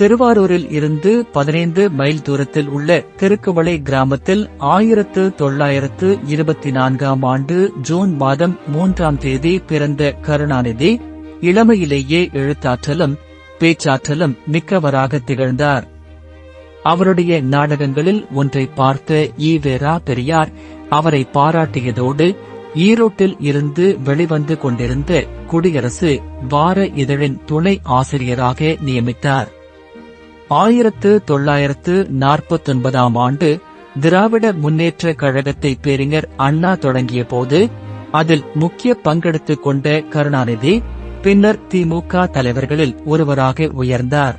திருவாரூரில் இருந்து பதினைந்து மைல் தூரத்தில் உள்ள திருக்குவளை கிராமத்தில் ஆயிரத்து தொள்ளாயிரத்து இருபத்தி நான்காம் ஆண்டு ஜூன் மாதம் மூன்றாம் தேதி பிறந்த கருணாநிதி இளமையிலேயே எழுத்தாற்றலும் பேச்சாற்றலும் மிக்கவராக திகழ்ந்தார். அவருடைய நாடகங்களில் ஒன்றை பார்த்த ஈவேரா பெரியார் அவரை பாராட்டியதோடு ஈரோட்டில் இருந்து வெளிவந்து கொண்டிருந்த குடியரசு வார இதழின் துணை ஆசிரியராக நியமித்தார். ஆயிரத்து தொள்ளாயிரத்து நாற்பத்தொன்பதாம் ஆண்டு திராவிட முன்னேற்ற கழகத்தை பேரிஞர் அண்ணா தொடங்கிய போது அதில் முக்கிய பங்கெடுத்துக் கொண்ட கருணாநிதி பின்னர் திமுக தலைவர்களில் ஒருவராக உயர்ந்தார்.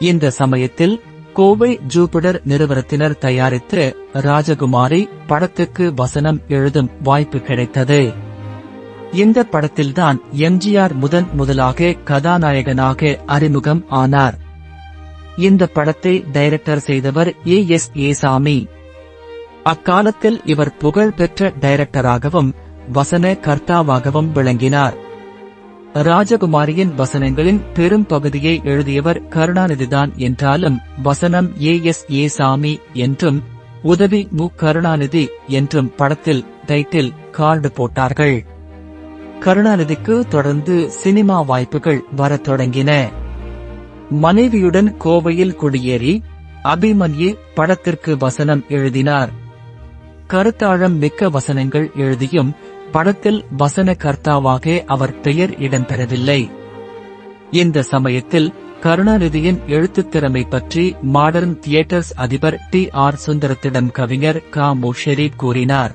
இந்த சமயத்தில் கோவை ஜூபிடர் நிறுவனத்தினர் தயாரித்த ராஜகுமாரி படத்துக்கு வசனம் எழுதும் வாய்ப்பு கிடைத்தது. இந்த படத்தில்தான் எம்ஜிஆர் முதன் முதலாக கதாநாயகனாக அறிமுகம் ஆனார். இந்த படத்தை டைரக்டர் செய்தவர் ஏ எஸ் ஏசாமி. அக்காலத்தில் இவர் புகழ் பெற்ற டைரக்டராகவும் வசன கர்த்தாவாகவும் விளங்கினார். ராஜகுமாரியின் வசனங்களின் பெரும் பகுதியை எழுதியவர் கருணாநிதிதான் என்றாலும் வசனம் ஏ எஸ் ஏசாமி என்றும் உதவி மு. கருணாநிதி என்றும் படத்தில் டைட்டில் கார்டு போட்டார்கள். கருணாநிதிக்கு தொடர்ந்து சினிமா வாய்ப்புகள் வரத் தொடங்கின. மனைவியுடன் கோவையில் குடியேறி அபிமன்யு படத்திற்கு வசனம் எழுதினார். கருத்தாழம் மிக்க வசனங்கள் எழுதியும் படத்தில் வசன கர்த்தாவாக அவர் பெயர் இடம்பெறவில்லை. இந்த சமயத்தில் கருணாநிதியின் எழுத்துத் திறமை பற்றி மாடர்ன் தியேட்டர்ஸ் அதிபர் டி ஆர் சுந்தரத்திடம் கவிஞர் கா முஷெரி கூறினார்.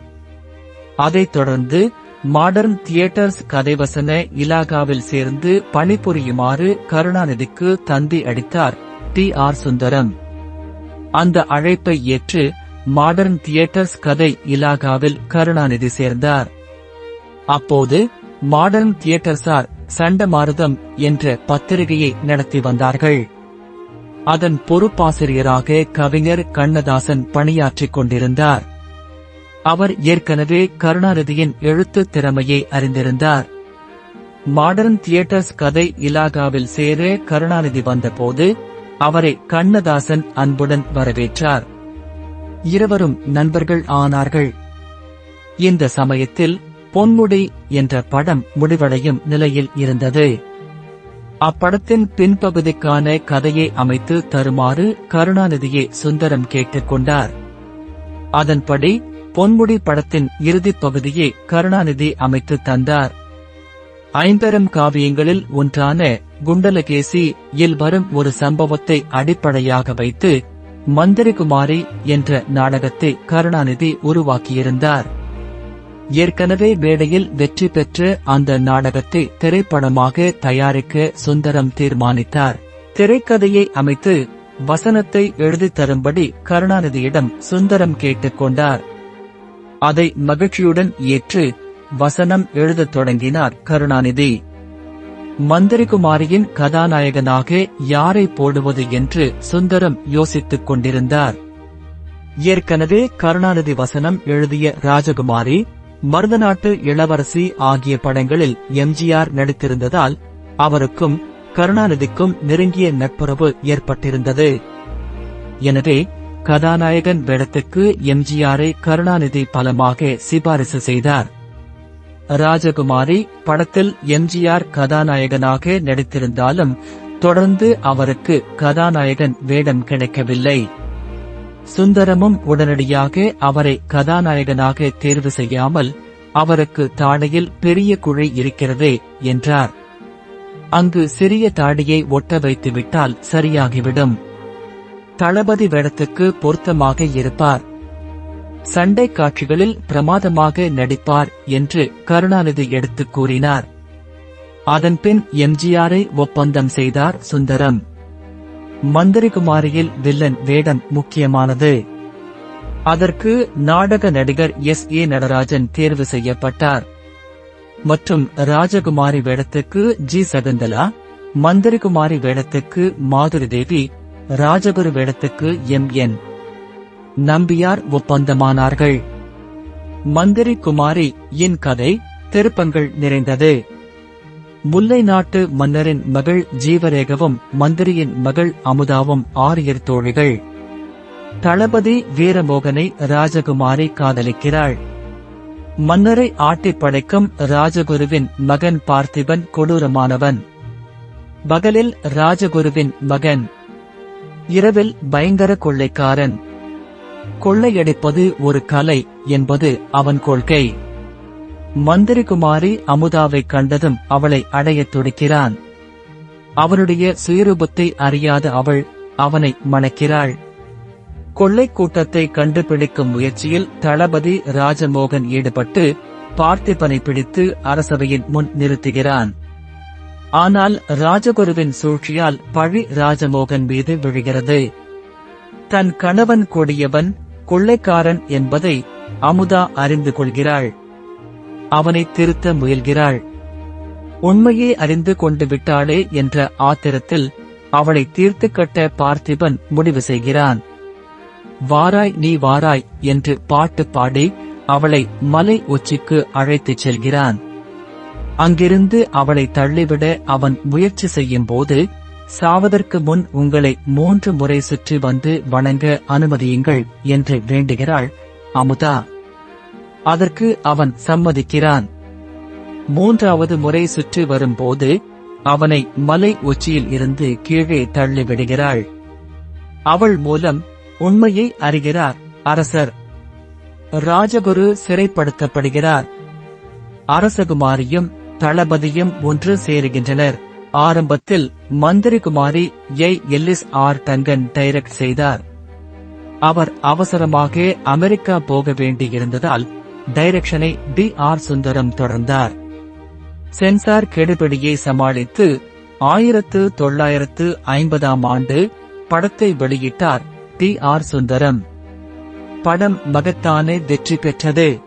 அதைத் தொடர்ந்து மாடர்ன் தியேட்டர்ஸ் கதைவசன இலாகாவில் சேர்ந்து பணிபுரியுமாறு கருணாநிதிக்கு தந்தி அடித்தார் டி ஆர் சுந்தரம். அந்த அழைப்பை ஏற்று மாடர்ன் தியேட்டர்ஸ் கதை இலாகாவில் கருணாநிதி சேர்ந்தார். அப்போது மாடர்ன் தியேட்டர்ஸார் சண்டமாருதம் என்ற பத்திரிகையை நடத்தி வந்தார்கள். அதன் பொறுப்பாசிரியராக கவிஞர் கண்ணதாசன் பணியாற்றிக் கொண்டிருந்தார். அவர் ஏற்கனவே கருணாநிதியின் எழுத்து திறமையை அறிந்திருந்தார். மாடர்ன் தியேட்டர்ஸ் கதை இலாகாவில் சேர கருணாநிதி வந்தபோது அவரை கண்ணதாசன் அன்புடன் வரவேற்றார். இருவரும் நண்பர்கள் ஆனார்கள். இந்த சமயத்தில் பொன்முடி என்ற படம் முடிவடையும் நிலையில் இருந்தது. அப்படத்தின் பின்பகுதிக்கான கதையை அமைத்து தருமாறு கருணாநிதியை சுந்தரம் கேட்டுக்கொண்டார் அதன்படி பொன்முடி படத்தின் இறுதிப் பகுதியை கருணாநிதி அமைத்து தந்தார். ஐம்பெரும் காவியங்களில் ஒன்றான குண்டலகேசி இல் வரும் ஒரு சம்பவத்தை அடிப்படையாக வைத்து மந்திரிகுமாரி என்ற நாடகத்தை கருணாநிதி உருவாக்கியிருந்தார். ஏற்கனவே வேடையில் வெற்றி பெற்று அந்த நாடகத்தை திரைப்படமாக தயாரிக்க சுந்தரம் தீர்மானித்தார். திரைக்கதையை அமைத்து வசனத்தை எழுதித்தரும்படி கருணாநிதியிடம் சுந்தரம் கேட்டுக்கொண்டார் அதை மகிழ்ச்சியுடன் ஏற்று வசனம் எழுதத் தொடங்கினார். கருணாநிதி மந்திரிகுமாரியின் கதாநாயகனாக யாரை போடுவது என்று சுந்தரம் யோசித்துக் கொண்டிருந்தார். ஏற்கனவே கருணாநிதி வசனம் எழுதிய ராஜகுமாரி மருதநாட்டு இளவரசி ஆகிய படங்களில் எம்ஜிஆர் நடித்திருந்ததால் அவருக்கும் கருணாநிதிக்கும் நெருங்கிய நட்புறவு ஏற்பட்டிருந்தது. எனவே கதாநாயகன் வேடத்துக்கு எம்ஜிஆரை கருணாநிதி பலமாக சிபாரிசு செய்தார். ராஜகுமாரி படத்தில் எம்ஜிஆர் கதாநாயகனாக நடித்திருந்தாலும் தொடர்ந்து அவருக்கு கதாநாயகன் வேடம் கிடைக்கவில்லை. சுந்தரமும் உடனடியாக அவரை கதாநாயகனாக தேர்வு செய்யாமல் அவருக்கு தாடையில் பெரிய குழி இருக்கிறதே என்றார். அங்கு சிறிய தாடியை ஒட்ட வைத்துவிட்டால் சரியாகிவிடும். தளபதி வேடத்துக்கு பொருத்தமாக இருப்பார். சண்டை காட்சிகளில் பிரமாதமாக நடிப்பார் என்று கருணாநிதி எடுத்து கூறினார். அதன்பின் எம்ஜிஆரை ஒப்பந்தம் செய்தார் சுந்தரம். மந்திரிகுமாரியில் வில்லன் வேடம் முக்கியமானது. அதற்கு நாடக நடிகர் எஸ். ஏ. நடராஜன் தேர்வு செய்யப்பட்டார். மற்றும் ராஜகுமாரி வேடத்துக்கு ஜி. சகுந்தலா மந்திரிகுமாரி வேடத்துக்கு மாதுரி தேவி ராஜகுரு வேடத்துக்கு எம் என். நம்பியார் ஒப்பந்தமானார்கள். மந்திரி குமாரி இன் கதை திருப்பங்கள் நிறைந்தது. முல்லை நாட்டு மன்னரின் மகள் ஜீவரேகவும் மந்திரியின் மகள் அமுதாவும் ஆரியர் தோழிகள். தளபதி வீரமோகனை ராஜகுமாரி காதலிக்கிறாள். மன்னரை ஆட்டிப் படைக்கும் ராஜகுருவின் மகன் பார்த்திபன் கொடூரமானவன். பகலில் ராஜகுருவின் மகன் இரவில் பயங்கர கொள்ளைக்காரன். கொள்ளையடிப்பது ஒரு கலை என்பது அவன் கொள்கை. மந்திரிகுமாரி அமுதாவைக் கண்டதும் அவளை அடையத் துடிக்கிறான். அவனுடைய சுயரூபத்தை அறியாத அவள் அவனை மணக்கிறாள். கொள்ளைக் கூட்டத்தை கண்டுபிடிக்கும் முயற்சியில் தளபதி ராஜமோகன் ஈடுபட்டு பார்த்திபனை பிடித்து அரசவையின் முன் நிறுத்துகிறான். ஆனால் ராஜகுருவின் சூழ்ச்சியால் பழி ராஜமோகன் மீது விழுகிறது. தன் கணவன் கொடியவன் கொள்ளைக்காரன் என்பதை அமுதா அறிந்து கொள்கிறாள். அவனை திருத்த முயல்கிறாள். உண்மையே அறிந்து கொண்டு விட்டாளே என்ற ஆத்திரத்தில் அவளை தீர்த்து கட்ட பார்த்திபன் முடிவு செய்கிறான். வாராய் நீ வாராய் என்று பாட்டு பாடி அவளை மலை உச்சிக்கு அழைத்துச் செல்கிறான். அங்கிருந்து அவளை தள்ளிவிட அவன் முயற்சி செய்யும் போது சாவதற்கு முன் உங்களை மூன்று முறை சுற்றி வந்து வணங்க அனுமதியுங்கள் என்று வேண்டுகிறாள் அமுதா. அதற்கு அவன் சம்மதிக்கிறான். மூன்றாவது முறை சுற்றி வரும்போது அவனை மலை உச்சியில் இருந்து கீழே தள்ளிவிடுகிறாள். அவள் மூலம் உண்மையை அறிகிறார் அரசர். ராஜகுரு சிறைப்படுத்தப்படுகிறார். அரசகுமாரியும் தளபதியும் ஒன்று சேருகின்றனர். ஆரம்பத்தில் Manthirikumari A. Ellis R. Dungan direct செய்தார். அவர் அவசரமாக அமெரிக்கா போக வேண்டியிருந்ததால் டைரக்ஷனை டி. ஆர். சுந்தரம் தொடர்ந்தார். சென்சார் கெடுபிடியை சமாளித்து ஆயிரத்து தொள்ளாயிரத்து ஐம்பதாம் ஆண்டு படத்தை வெளியிட்டார் டி. ஆர். சுந்தரம். படம் மகத்தானே வெற்றி பெற்றது.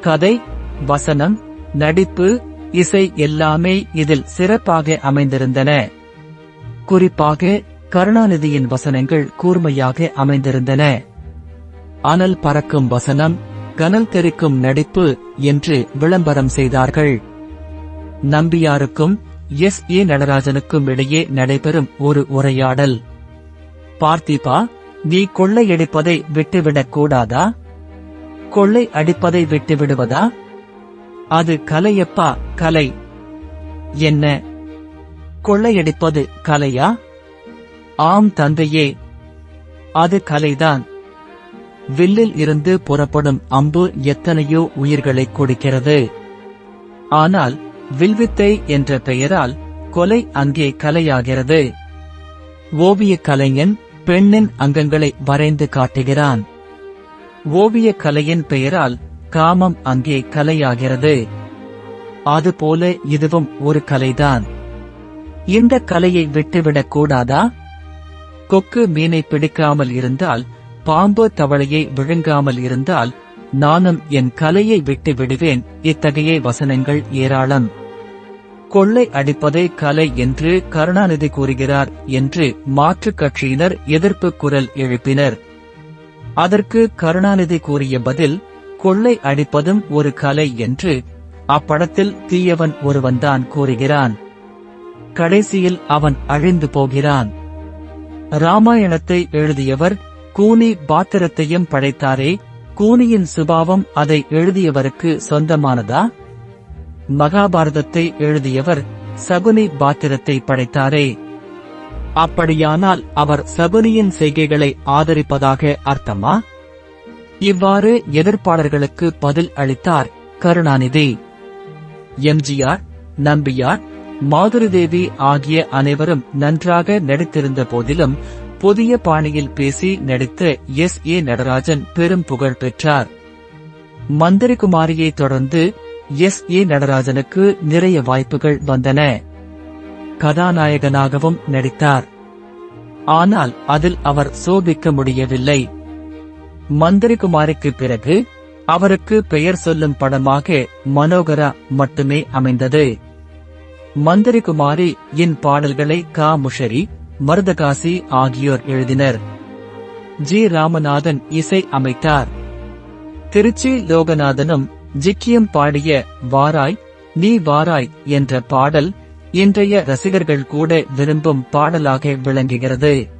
கதை வசனம் நடிப்பு இசை எல்லாமே இதில் சிறப்பாக அமைந்திருந்தன. குறிப்பாக கருணாநிதியின் வசனங்கள் கூர்மையாக அமைந்திருந்தன. அனல் பறக்கும் வசனம் கனல் தெரிக்கும் நடிப்பு என்று விளம்பரம் செய்தார்கள். நம்பியாருக்கும் எஸ். ஏ. நடராஜனுக்கும் இடையே நடைபெறும் ஒரு உரையாடல். பார்த்திபா நீ கொள்ளையடிப்பதை விட்டுவிடக் கூடாதா? கொள்ளை அடிப்பதை விட்டுவிடுவதா? அது கலையப்பா கலை. என்ன? கொள்ளையடிப்பது கலையா? ஆம் தந்தையே. அது கலைதான். வில்லில் இருந்து புறப்படும் அம்பு எத்தனையோ உயிர்களை கொடுக்கிறது. ஆனால் வில்வித்தை என்ற பெயரால் கொலை அங்கே கலையாகிறது. ஓவியக் கலைஞன் பெண்ணின் அங்கங்களை வரைந்து காட்டுகிறான். ஓவியக் கலையின் பெயரால் காமம் அங்கே கலையாகிறது. அதுபோல இதுவும் ஒரு கலைதான். இந்த கலையை விட்டுவிடக் கூடாதா? கொக்கு மீனை பிடிக்காமல் இருந்தால் பாம்பு தவளையை விழுங்காமல் இருந்தால் நானும் என் கலையை விட்டு விடுவேன் இத்தகைய வசனங்கள் ஏராளம். கொள்ளை அடிப்பதே கலை என்று கருணாநிதி கூறுகிறார் என்று மாற்றுக் கட்சியினர் எதிர்ப்பு குரல் எழுப்பினர். அதற்கு கருணாநிதி கூறிய பதில் கொள்ளை அடிப்பதும் ஒரு கலை என்று அப்படத்தில் தீயவன் ஒருவன்தான் கூறுகிறான். கடைசியில் அவன் அழிந்து போகிறான். ராமாயணத்தை எழுதியவர் கூனி பாத்திரத்தையும் படைத்தாரே கூனியின் சுபாவம் அதை எழுதியவருக்கு சொந்தமானதா? மகாபாரதத்தை எழுதியவர் சகுனி பாத்திரத்தை படைத்தாரே. அப்படியானால் அவர் சகுனியின் செய்கைகளை ஆதரிப்பதாக அர்த்தமா? இவ்வாறு எதிர்ப்பாளர்களுக்கு பதில் அளித்தார். கருணாநிதி எம்ஜிஆர் நம்பியார் மாதுரிதேவி ஆகிய அனைவரும் நன்றாக நடித்திருந்த போதிலும் புதிய பாணியில் பேசி நடித்த எஸ். ஏ. நடராஜன் பெரும் புகழ் பெற்றார். மந்திரிகுமாரியை தொடர்ந்து எஸ். ஏ. நடராஜனுக்கு நிறைய வாய்ப்புகள் வந்தன. கதாநாயகனாகவும் நடித்தார். ஆனால் அதில் அவர் சோபிக்க முடியவில்லை. மந்திரிகுமாரிக்கு பிறகு அவருக்கு பெயர் சொல்லும் படமாக மனோகரா மட்டுமே அமைந்தது. மந்திரிகுமாரி இன் பாடல்களை கா. முஷரி மருதகாசி ஆகியோர் எழுதினர். ஜி. ராமநாதன் இசை அமைத்தார். திருச்சி லோகநாதனும் ஜிக்கியம் பாடிய வாராய் நீ வாராய் என்ற பாடல் இன்றைய ரசிகர்கள் கூட விரும்பும் பாடலாக விளங்குகிறது.